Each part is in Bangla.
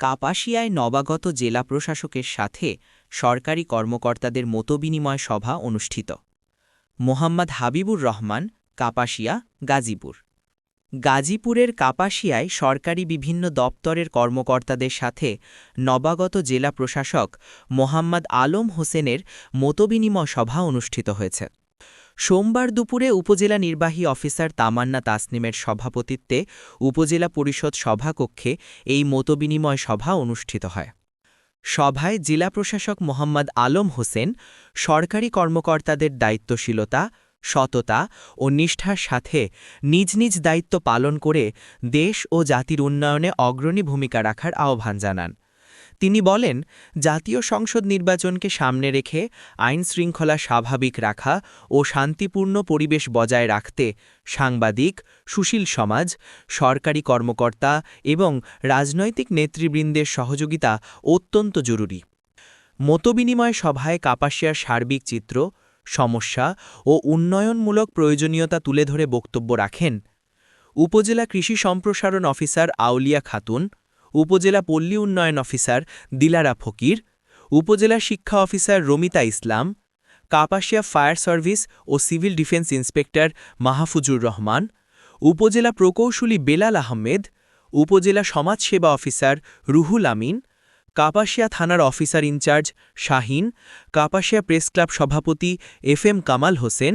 কাপাসিয়ায় নবাগত জেলা প্রশাসকের সাথে সরকারি কর্মকর্তাদের মতবিনিময় সভা অনুষ্ঠিত। মোহাম্মদ হাবিবুর রহমান, কাপাসিয়া, গাজীপুর। গাজীপুরের কাপাসিয়ায় সরকারি বিভিন্ন দপ্তরের কর্মকর্তাদের সাথে নবাগত জেলা প্রশাসক মোহাম্মদ আলম হোসেনের মতবিনিময় সভা অনুষ্ঠিত হয়েছে। সোমবার দুপুরে উপজেলা নির্বাহী অফিসার তামান্না তাসনিমের সভাপতিত্বে উপজেলা পরিষদ সভাকক্ষে এই মতবিনিময় সভা অনুষ্ঠিত হয়। সভায় জেলা প্রশাসক মোহাম্মদ আলম হোসেন, সরকারি কর্মকর্তাদের দায়িত্বশীলতা, সততা ও নিষ্ঠার সাথে নিজ নিজ দায়িত্ব পালন করে দেশ ও জাতির উন্নয়নে অগ্রণী ভূমিকা রাখার আহ্বান জানান। তিনি বলেন, জাতীয় সংসদ নির্বাচনকে সামনে রেখে আইন শৃঙ্খলা স্বাভাবিক রাখা ও শান্তিপূর্ণ পরিবেশ বজায় রাখতে সাংবাদিক, সুশীল সমাজ, সরকারি কর্মকর্তা এবং রাজনৈতিক নেতৃবৃন্দের সহযোগিতা অত্যন্ত জরুরি। মতবিনিময় সভায় কাপাসিয়ার সার্বিক চিত্র, সমস্যা ও উন্নয়নমূলক প্রয়োজনীয়তা তুলে ধরে বক্তব্য রাখেন উপজেলা কৃষি সম্প্রসারণ অফিসার আউলিয়া খাতুন উপজেলা পল্লী উন্নয়ন অফিসার দিলারা ফকির, উপজেলা শিক্ষা officer Ramita Islam, Kapasia fire service ও civil defence inspector Mahfuzur Rahman, উপজেলা প্রকৌশলী বেলাল আহমেদ, উপজেলা সমাজসেবা অফিসার রুহুল আমিন, কাপাসিয়া থানার officer in-charge Shahin, Kapasia press club সভাপতি এফ এম কামাল হোসেন,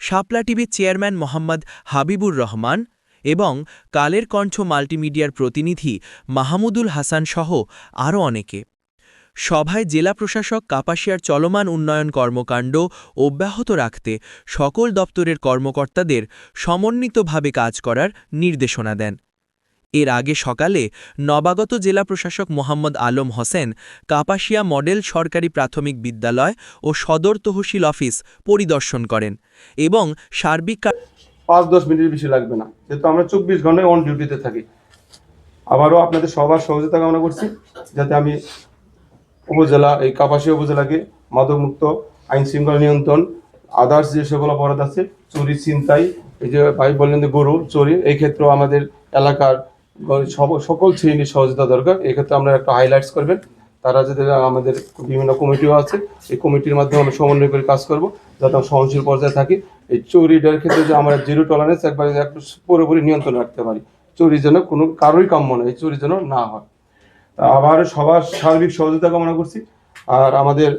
শাপলা টিভির চেয়ারম্যান মোহাম্মদ হাবিবুর রহমান এবং কালের কণ্ঠ মাল্টিমিডিয়ার প্রতিনিধি মাহমুদুল হাসান সহ আরও অনেকে। সভায় জেলা প্রশাসক কাপাসিয়ার চলমান উন্নয়ন কর্মকাণ্ড অব্যাহত রাখতে সকল দপ্তরের কর্মকর্তাদের সমন্বিতভাবে কাজ করার নির্দেশনা দেন। এর আগে সকালে নবাগত জেলা প্রশাসক মোহাম্মদ আলম হোসেন কাপাসিয়া মডেল সরকারি প্রাথমিক বিদ্যালয় ও সদর তহসিল অফিস পরিদর্শন করেন এবং সার্বিক পাঁচ দশ মিনিট বেশি লাগবে না। যেহেতু আমরা চব্বিশ ঘন্টায় অন ডিউটিতে থাকি। আবারও আপনাদের সবার সহযোগিতা কামনা করছি, যাতে আমি উপজেলা, এই কাপাসী উপজেলাকে মাদকমুক্ত, আইন শৃঙ্খলা নিয়ন্ত্রণ আদার্স যে সকল অপরাধ আছে, চুরি, ছিনতাই, এই যে ভাই বললেন যে গরু, চুরি, এই ক্ষেত্রেও আমাদের এলাকার সকল শ্রেণির সহযোগিতা দরকার। এক্ষেত্রে আমরা একটা হাইলাইটস করবেন। তারা যদি আমাদের বিভিন্ন কমিটিও আছে। এই কমিটির মাধ্যমে আমরা সমন্বয় করে কাজ করব, যাতে আমরা সহনশীল পর্যায়ে থাকি। এই চুরিটার ক্ষেত্রে যে আমরা জিরো টলারেন্স একবারে একটু পুরোপুরি নিয়ন্ত্রণ রাখতে পারি। চুরি যেন কোনো কারোই কাম্য নয়, এই চুরি যেন না হয়। আবার সবার সার্বিক সহযোগিতা কামনা করছি, আর আমাদের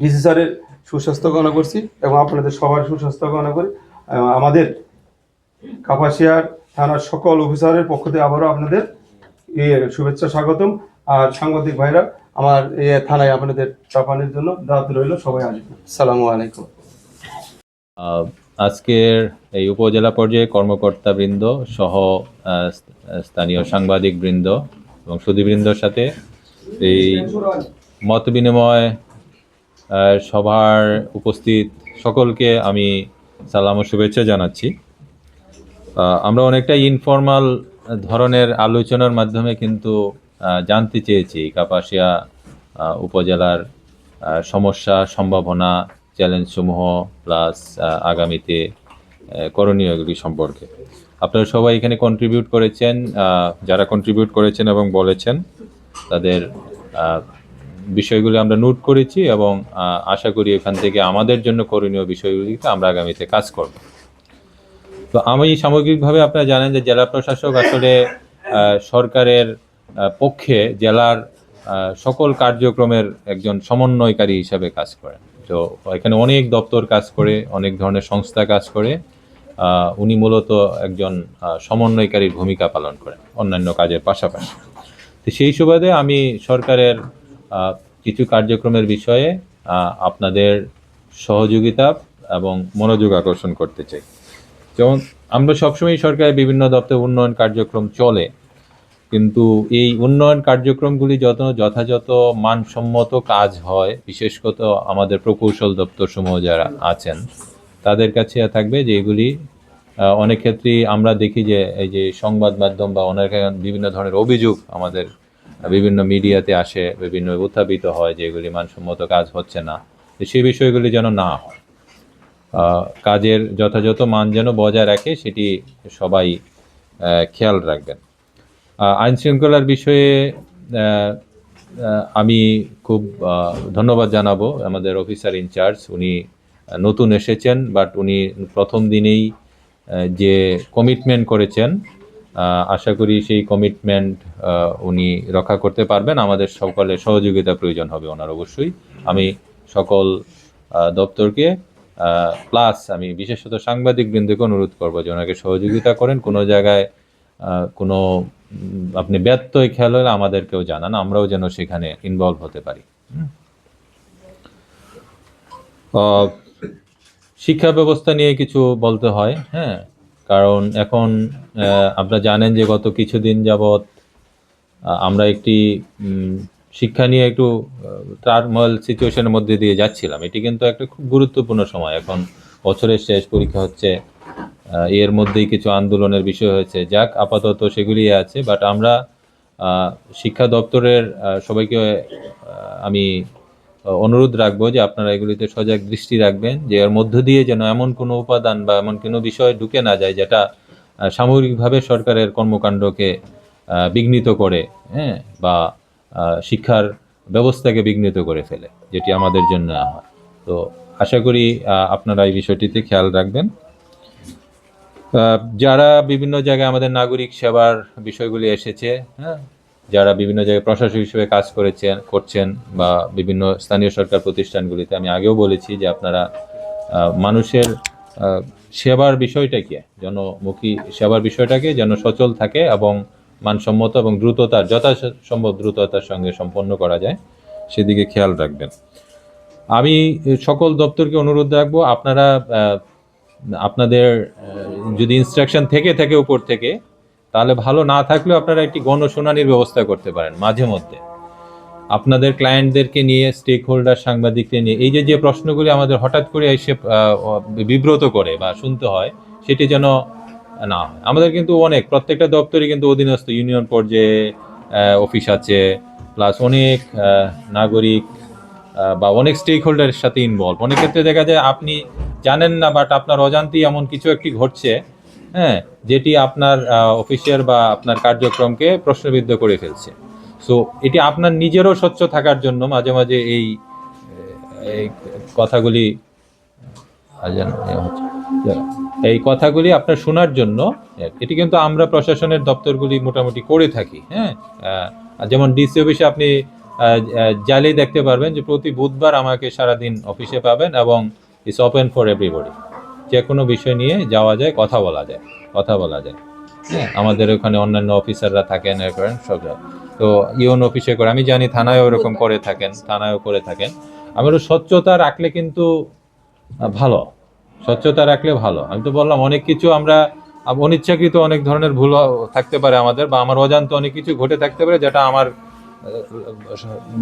ডিসি স্যারের সুস্বাস্থ্য কামনা করছি, এবং আপনাদের সবার সুস্বাস্থ্য কামনা করি। আমাদের কাপাসিয়ার থানার সকল অফিসারের পক্ষ থেকে আবারও আপনাদের শুভেচ্ছা স্বাগতম। আর সাংবাদিক ভাইরা আমার থানায় আপনাদের চাপানোর জন্য দাওয়াত রইল সবাই আসবেন। সালামু আলাইকুম। আজকের এই উপজেলা পর্যায়ে কর্মকর্তাবৃন্দ সহ আহ, স্থানীয় সাংবাদিকবৃন্দ এবং সুদীবৃন্দর সাথে এই মত বিনিময় সভার উপস্থিত সকলকে আমি সালাম ও শুভেচ্ছা জানাচ্ছি। আমরা অনেকটা ইনফর্মাল ধরনের আলোচনার মাধ্যমে কিন্তু জানতে চেয়েছি। কাপাসিয়া উপজেলার সমস্যা সম্ভাবনা, চ্যালেঞ্জসমূহ, প্লাস আগামীতে করণীয় এগুলি সম্পর্কে। আপনারা সবাই এখানে কন্ট্রিবিউট করেছেন যারা কন্ট্রিবিউট করেছেন এবং বলেছেন, তাদের বিষয়গুলি আমরা নোট করেছি এবং আশা করি এখান থেকে আমাদের জন্য করণীয় বিষয়গুলিতে আমরা আগামীতে কাজ করব। তো আমি সামগ্রিকভাবে আপনারা জানেন যে জেলা প্রশাসক আসলে সরকারের পক্ষে জেলার সকল কার্যক্রমের একজন সমন্বয়কারী হিসাবে কাজ করেন। তো এখানে অনেক দপ্তর কাজ করে, অনেক ধরনের সংস্থা কাজ করে উনি মূলত একজন সমন্বয়কারীর ভূমিকা পালন করেন অন্যান্য কাজের পাশাপাশি। তো সেই সুবাদে আমি সরকারের কিছু কার্যক্রমের বিষয়ে আপনাদের সহযোগিতা এবং মনোযোগ আকর্ষণ করতে চাই। যেমন, আমরা সবসময় সরকারের বিভিন্ন দপ্তর উন্নয়ন কার্যক্রম চলে কিন্তু এই উন্নয়ন কার্যক্রমগুলি যত যথাযথ মানসম্মত কাজ হয় বিশেষত আমাদের প্রকৌশল দপ্তর সমূহ যারা আছেন, তাদের কাছে থাকবে যে এগুলি অনেক ক্ষেত্রেই আমরা দেখি যে এই যে সংবাদ মাধ্যম বা অনেক বিভিন্ন ধরনের অভিযোগ আমাদের বিভিন্ন মিডিয়াতে আসে, বিভিন্ন উত্থাপিত হয় যে এগুলি মানসম্মত কাজ হচ্ছে না সেই বিষয়গুলি যেন না হয়। কাজের যথাযথ মান যেন বজায় রাখে, সেটি সবাই খেয়াল রাখবেন। আইন শৃঙ্খলার বিষয়ে আমি খুব ধন্যবাদ জানাব আমাদের অফিসার ইনচার্জ উনি নতুন এসেছেন বাট উনি প্রথম দিনেই যে কমিটমেন্ট করেছেন আশা করি সেই কমিটমেন্ট উনি রক্ষা করতে পারবেন। আমাদের সকলের সহযোগিতা প্রয়োজন হবে ওনার অবশ্যই। আমি সকল দপ্তরকে প্লাস আমি বিশেষত সাংবাদিক বৃন্দকে অনুরোধ করব যে ওনাকে সহযোগিতা করেন। কোনো জায়গায় কোনো আপনি ব্যত্যয় খেয়াল হলে আমাদেরকেও জানান, আমরাও যেন সেখানে ইনভলভ হতে পারি। শিক্ষা ব্যবস্থা নিয়ে কিছু বলতে হয় হ্যাঁ? কারণ এখন আপনারা জানেন যে গত কিছুদিন যাবৎ আমরা একটি শিক্ষা নিয়ে একটু টার্মল সিচুয়েশনের মধ্যে দিয়ে যাচ্ছিলাম। এটি কিন্তু একটা খুব গুরুত্বপূর্ণ সময়। এখন বছরের শেষ পরীক্ষা হচ্ছে এর মধ্যেই কিছু আন্দোলনের বিষয় হয়েছে। যাক, আপাতত সেগুলি আছে বাট আমরা শিক্ষা দপ্তরের সবাইকে আমি অনুরোধ রাখব যে আপনারা এগুলিতে সজাগ দৃষ্টি রাখবেন, যে এর মধ্য দিয়ে যেন এমন কোনো উপাদান বা এমন কোনো বিষয় ঢুকে না যায় যেটা সামগ্রিকভাবে সরকারের কর্মকাণ্ডকে বিঘ্নিত করে হ্যাঁ বা শিক্ষার ব্যবস্থাকে বিঘ্নিত করে ফেলে, যেটি আমাদের জন্য হয়। তো আশা করি আপনারা এই বিষয়টিতে খেয়াল রাখবেন। যারা বিভিন্ন জায়গায় আমাদের নাগরিক সেবার বিষয়গুলি এসেছে হ্যাঁ যারা বিভিন্ন জায়গায় প্রশাসক হিসেবে কাজ করেছেন, করছেন বা বিভিন্ন স্থানীয় সরকার প্রতিষ্ঠানগুলিতে, আমি আগেও বলেছি যে আপনারা মানুষের সেবার বিষয়টাকে, জনমুখী সেবার বিষয়টাকে যেন সচল থাকে এবং মানসম্মত এবং দ্রুততার, যথাসম্ভব দ্রুততার সঙ্গে সম্পন্ন করা যায়, সেদিকে খেয়াল রাখবেন। আমি সকল দপ্তরকে অনুরোধ রাখব, আপনারা আপনাদের যদি ইনস্ট্রাকশন থেকে থাকে উপর থেকে, তাহলে ভালো না থাকলেও আপনারা একটি গণশুনানির ব্যবস্থা করতে পারেন মাঝে মধ্যে। আপনাদের ক্লায়েন্টদেরকে নিয়ে স্টেক হোল্ডার সাংবাদিকদের নিয়ে, এই যে যে প্রশ্নগুলি আমাদের হঠাৎ করে এসে বিব্রত করে বা শুনতে হয়, সেটি যেন না হয়। আমাদের কিন্তু অনেক, প্রত্যেকটা দপ্তরে কিন্তু অধীনস্থ, ইউনিয়ন পর্যায়ে অফিস আছে প্লাস অনেক নাগরিক বা অনেক স্টেক হোল্ডারের সাথে ইনভলভ অনেক ক্ষেত্রে দেখা যায় আপনি জানেন না বাট আপনার অজান্তেই এমন কিছু একটি ঘটছে হ্যাঁ যেটি আপনার অফিসের বা আপনার কার্যক্রমকে প্রশ্নবিদ্ধ করে ফেলছে সো এটি আপনার নিজেরও স্বচ্ছ থাকার জন্য মাঝে মাঝে এই কথাগুলি। এই কথাগুলি আপনার শোনার জন্য, এটি কিন্তু আমরা প্রশাসনের দপ্তরগুলি মোটামুটি করে থাকি হ্যাঁ যেমন ডিসি অফিসে আপনি জালেই দেখতে পারবেন যে প্রতি বুধবার আমাকে সারাদিন অফিসে পাবেন এবং ইটস ওপেন ফর এভরিবডি যে কোনো বিষয় নিয়ে যাওয়া যায় কথা বলা যায় কথা বলা যায়। হ্যাঁ আমাদের ওখানে অন্যান্য অফিসাররা থাকেন করেন সব। তো ইউন অফিসে করে আমি জানি থানায় ওরকম করে থাকেন থানায়ও করে থাকেন। আমি বলি স্বচ্ছতা রাখলে কিন্তু ভালো। স্বচ্ছতা রাখলে ভালো। আমি তো বললাম অনেক কিছু আমরা অনিচ্ছাকৃত অনেক ধরনের ভুল থাকতে পারে আমাদের বা আমার অজান্তে অনেক কিছু ঘটে থাকতে পারে যেটা আমার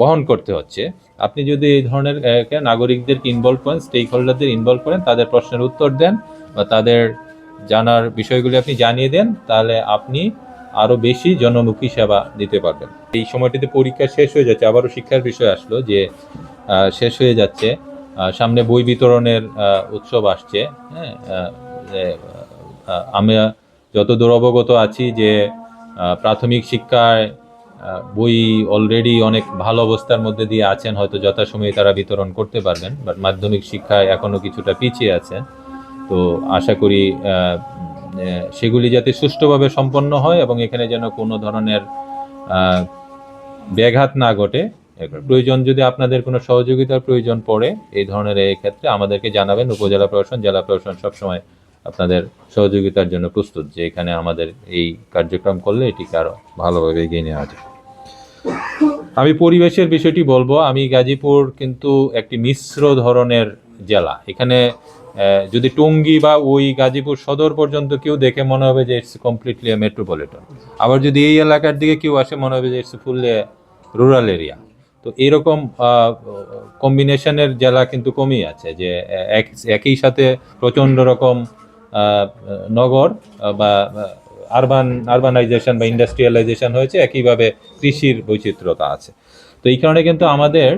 বহন করতে হচ্ছে। আপনি যদি এই ধরনের নাগরিকদেরকে ইনভলভ করেন স্টেক হোল্ডারদের ইনভলভ করেন, তাদের প্রশ্নের উত্তর দেন বা তাদের জানার বিষয়গুলি আপনি জানিয়ে দেন, তাহলে আপনি আরও বেশি জনমুখী সেবা দিতে পারবেন। এই সময়টিতে পরীক্ষা শেষ হয়ে যাচ্ছে। আবারও শিক্ষার বিষয় আসলো যে শেষ হয়ে যাচ্ছে। সামনে বই বিতরণের উৎসব আসছে। হ্যাঁ আমরা যতদূর অবগত আছি যে প্রাথমিক শিক্ষায় বই অলরেডি অনেক ভালো অবস্থার মধ্যে দিয়ে আছেন, হয়তো যথাসময়ে তারা বিতরণ করতে পারবেন বাট মাধ্যমিক শিক্ষায় এখনও কিছুটা পিছিয়ে আছে তো আশা করি সেগুলি যাতে সুষ্ঠুভাবে সম্পন্ন হয় এবং এখানে যেন কোনো ধরনের ব্যাঘাত না ঘটে প্রয়োজন যদি আপনাদের কোনো সহযোগিতার প্রয়োজন পড়ে, এই ধরনের এই ক্ষেত্রে আমাদেরকে জানাবেন। উপজেলা প্রশাসন, জেলা প্রশাসন সবসময় আপনাদের সহযোগিতার জন্য প্রস্তুত যে এখানে আমাদের এই কার্যক্রম করলে এটিকে আরও ভালোভাবে এগিয়ে নেওয়া যায়। আমি পরিবেশের বিষয়টি বলব। আমি গাজীপুর কিন্তু একটি মিশ্র ধরনের জেলা। এখানে যদি টঙ্গী বা ওই গাজীপুর সদর পর্যন্ত কেউ দেখে, মনে হবে যে ইটস কমপ্লিটলি মেট্রোপলিটন আবার যদি এই এলাকার দিকে কেউ আসে, মনে হবে যে ইটস ফুললি রুরাল এরিয়া তো এরকম কম্বিনেশনের জেলা কিন্তু কমই আছে যে এক, একই সাথে প্রচণ্ড রকম নগর বা আরবান আরবানাইজেশন বা ইন্ডাস্ট্রিয়ালাইজেশন হয়েছে, একইভাবে কৃষির বৈচিত্র্যতা আছে। তো এই কারণে কিন্তু আমাদের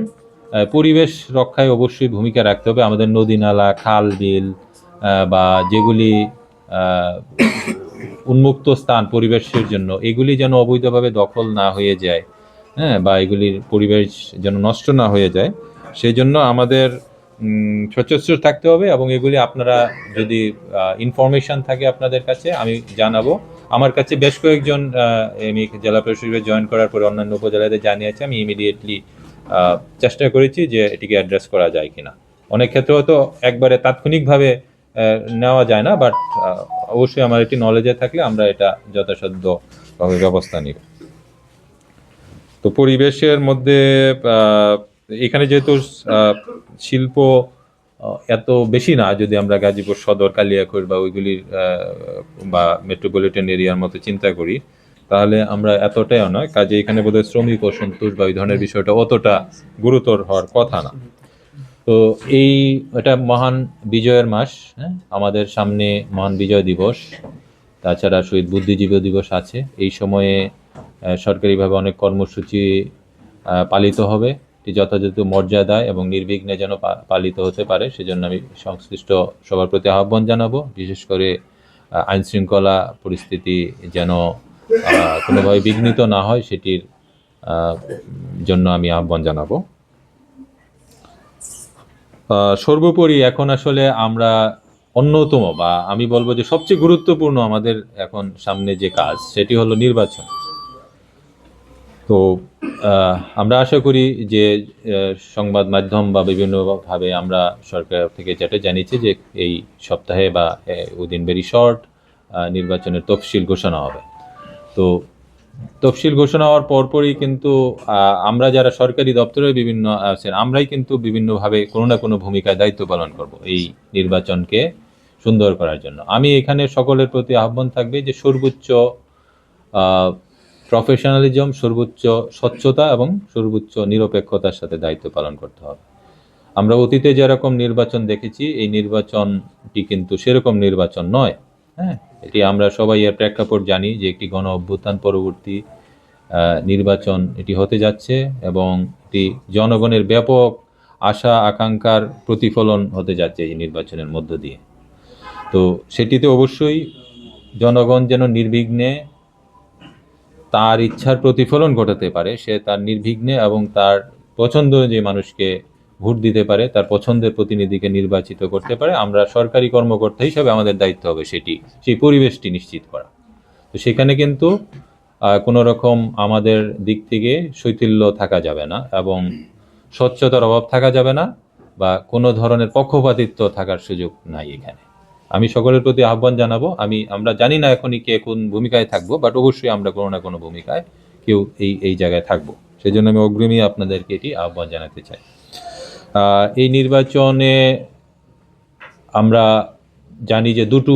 পরিবেশ রক্ষায় অবশ্যই ভূমিকা রাখতে হবে। আমাদের নদী নালা, খাল, বিল বা যেগুলি উন্মুক্ত স্থান পরিবেশের জন্য, এগুলি যেন অবৈধভাবে দখল না হয়ে যায় হ্যাঁ বা এগুলির পরিবেশ যেন নষ্ট না হয়ে যায় সেই জন্য আমাদের সচেষ্ট থাকতে হবে এবং এগুলি আপনারা যদি ইনফরমেশন থাকে আপনাদের কাছে, আমি জানাব। আমার কাছে বেশ কয়েকজন আমি জেলা পরিষদে জয়েন করার পরে অন্যান্য উপজেলাতে জানিয়েছে, আমি ইমিডিয়েটলি চেষ্টা করেছি যে এটিকে অ্যাড্রেস করা যায় কিনা। অনেক ক্ষেত্রে হয়তো একবারে তাৎক্ষণিকভাবে নেওয়া যায় না বাট অবশ্যই আমার একটি নলেজে থাকলে আমরা এটা যথাসাধ্যভাবে ব্যবস্থা নিব। তো পরিবেশের মধ্যে এখানে যেহেতু শিল্প এত বেশি না, যদি আমরা গাজীপুর সদর, কালিয়াকৈর বা ওইগুলির বা মেট্রোপলিটন এরিয়ার মতো চিন্তা করি, তাহলে আমরা এতটাও নয়। কাজে এখানে বোধহয় শ্রমিক অসন্তোষ বা ওই ধরনের বিষয়টা অতটা গুরুতর হওয়ার কথা না। তো এই এটা মহান বিজয়ের মাস হ্যাঁ? আমাদের সামনে মহান বিজয় দিবস, তাছাড়া শহীদ বুদ্ধিজীবী দিবস আছে। এই সময়ে সরকারিভাবে অনেক কর্মসূচি পালিত হবে। যথাযথ মর্যাদায় এবং নির্বিঘ্নে যেন পালিত হতে পারে, সেজন্য আমি সংশ্লিষ্ট সবার প্রতি আহ্বান জানাব। বিশেষ করে আইন শৃঙ্খলা পরিস্থিতি যেন কোনোভাবে বিঘ্নিত না হয়, সেটির জন্য আমি আহ্বান জানাব। সর্বোপরি এখন আসলে আমরা অন্যতম বা আমি বলব যে সবচেয়ে গুরুত্বপূর্ণ আমাদের এখন সামনে যে কাজ, সেটি হলো নির্বাচন। তো আমরা আশা করি যে সংবাদ মাধ্যম বা বিভিন্নভাবে আমরা সরকার থেকে যেটা জানিয়েছি যে, এই সপ্তাহে বা উইদিন ভেরি শর্ট নির্বাচনের তফসিল ঘোষণা হবে। তো, তফসিল ঘোষণা হওয়ার পরপরই কিন্তু আমরা যারা সরকারি দপ্তরে বিভিন্ন আছেন, আমরাই কিন্তু বিভিন্নভাবে কোনো না কোনো ভূমিকায় দায়িত্ব পালন করব এই নির্বাচনকে সুন্দর করার জন্য। আমি এখানে সকলের প্রতি আহ্বান থাকবে যে, সর্বোচ্চ প্রফেশনালিজম, সর্বোচ্চ স্বচ্ছতা এবং সর্বোচ্চ নিরপেক্ষতার সাথে দায়িত্ব পালন করতে হবে। আমরা অতীতে যেরকম নির্বাচন দেখেছি, এই নির্বাচনটি কিন্তু সেরকম নির্বাচন নয়। হ্যাঁ এটি আমরা সবাই এর প্রেক্ষাপট জানি যে একটি গণ অভ্যুত্থান পরবর্তী নির্বাচন এটি হতে যাচ্ছে এবং এটি জনগণের ব্যাপক আশা, আকাঙ্ক্ষার প্রতিফলন হতে যাচ্ছে এই নির্বাচনের মধ্য দিয়ে। তো সেটিতে অবশ্যই জনগণ যেন নির্বিঘ্নে তার ইচ্ছার প্রতিফলন ঘটাতে পারে, সে তার নির্বিঘ্নে এবং তার পছন্দ যে মানুষকে ভোট দিতে পারে, তার পছন্দের প্রতিনিধিকে নির্বাচিত করতে পারে। আমরা সরকারি কর্মকর্তা হিসাবে আমাদের দায়িত্ব হবে সেটি, সেই পরিবেশটি নিশ্চিত করা। তো সেখানে কিন্তু কোনো রকম আমাদের দিক থেকে শৈথিল্য থাকা যাবে না এবং স্বচ্ছতার অভাব থাকা যাবে না বা কোনো ধরনের পক্ষপাতিত্ব থাকার সুযোগ নাই এখানে। আমি সকলের প্রতি আহ্বান জানাব। আমি, আমরা জানি না এখনই কে কোন ভূমিকায় থাকব বাট অবশ্যই আমরা কোনো না কোনো ভূমিকায় কেউ এই এই জায়গায় থাকব। সেই জন্য আমি অগ্রিমী আপনাদেরকে এটি আহ্বান জানাতে চাই। এই নির্বাচনে আমরা জানি যে দুটো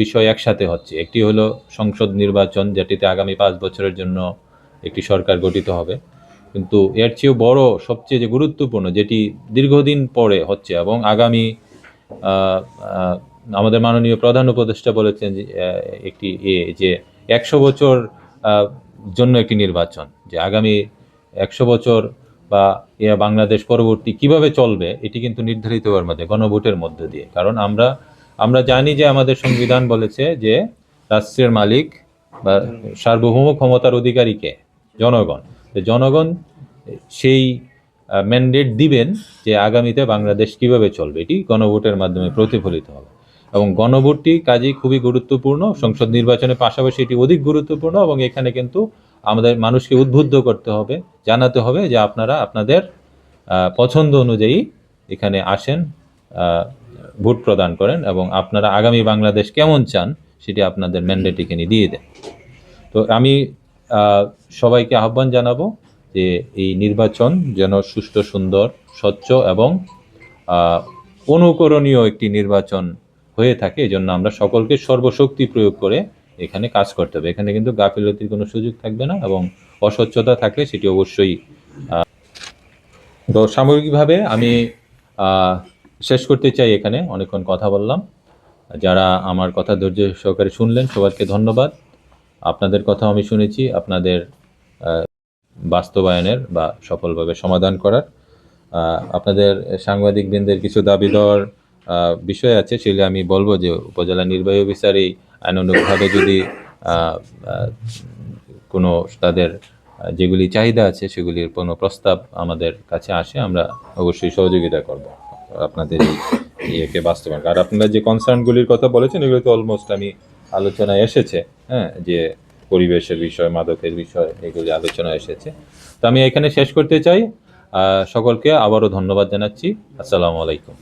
বিষয় একসাথে হচ্ছে। একটি হলো সংসদ নির্বাচন, যেটিতে আগামী পাঁচ বছরের জন্য একটি সরকার গঠিত হবে। কিন্তু এর চেয়েও বড়, সবচেয়ে যে গুরুত্বপূর্ণ, যেটি দীর্ঘদিন পরে হচ্ছে এবং আগামী আমাদের মাননীয় প্রধান উপদেষ্টা বলেছেন যে একটি, এ, যে একশো বছর জন্য একটি নির্বাচন, যে আগামী একশো বছর বা এ বাংলাদেশ পরবর্তী কীভাবে চলবে, এটি কিন্তু নির্ধারিত হওয়ার মধ্যে, গণভোটের মধ্য দিয়ে। কারণ আমরা আমরা জানি যে আমাদের সংবিধান বলেছে যে রাষ্ট্রের মালিক বা সার্বভৌম ক্ষমতার অধিকারীকে জনগণ। জনগণ সেই ম্যান্ডেট দিবেন যে আগামীতে বাংলাদেশ কীভাবে চলবে, এটি গণভোটের মাধ্যমে প্রতিফলিত হবে। এবং গণভোটটি কাজেই খুবই গুরুত্বপূর্ণ। সংসদ নির্বাচনের পাশাপাশি এটি অধিক গুরুত্বপূর্ণ এবং এখানে কিন্তু আমাদের মানুষকে উদ্বুদ্ধ করতে হবে, জানাতে হবে যে আপনারা আপনাদের পছন্দ অনুযায়ী এখানে আসেন ভোট প্রদান করেন এবং আপনারা আগামী বাংলাদেশ কেমন চান সেটি আপনাদের ম্যান্ডেট এখানে দিয়ে দেন। তো আমি সবাইকে আহ্বান জানাব যে এই নির্বাচন যেন সুষ্ঠু, সুন্দর, স্বচ্ছ এবং অনুকরণীয় একটি নির্বাচন হয়ে থাকে এই জন্য আমরা সকলকে সর্বশক্তি প্রয়োগ করে এখানে কাজ করতে হবে। এখানে কিন্তু গাফিলতির কোনো সুযোগ থাকবে না এবং অস্বচ্ছতা থাকলে সেটি অবশ্যই তো সামগ্রিকভাবে আমি শেষ করতে চাই এখানে, অনেকক্ষণ কথা বললাম। যারা আমার কথা ধৈর্য সহকারে শুনলেন, সবাইকে ধন্যবাদ। আপনাদের কথা আমি শুনেছি, আপনাদের বাস্তবায়নের বা সফলভাবে সমাধান করার। আপনাদের সাংবাদিক বৃন্দের কিছু দাবি দেওয়ার বিষয় আছে, সেগুলি আমি বলব যে উপজেলা নির্বাহী অফিসার এই আইনানুগভাবে যদি কোনো তাদের যেগুলি চাহিদা আছে, সেগুলির কোনো প্রস্তাব আমাদের কাছে আসে, আমরা অবশ্যই সহযোগিতা করব আপনাদের এই ইয়েকে বাস্তবায়ন আর আপনারা যে কনসার্নগুলির কথা বলেছেন, এগুলো তো অলমোস্ট আমি আলোচনায় এসেছে হ্যাঁ যে পরিবেশের বিষয়, মাদকের বিষয়, এগুলি আলোচনা এসেছে। তো আমি এখানে শেষ করতে চাই সকলকে আবারও ধন্যবাদ জানাচ্ছি। আসসালামু আলাইকুম।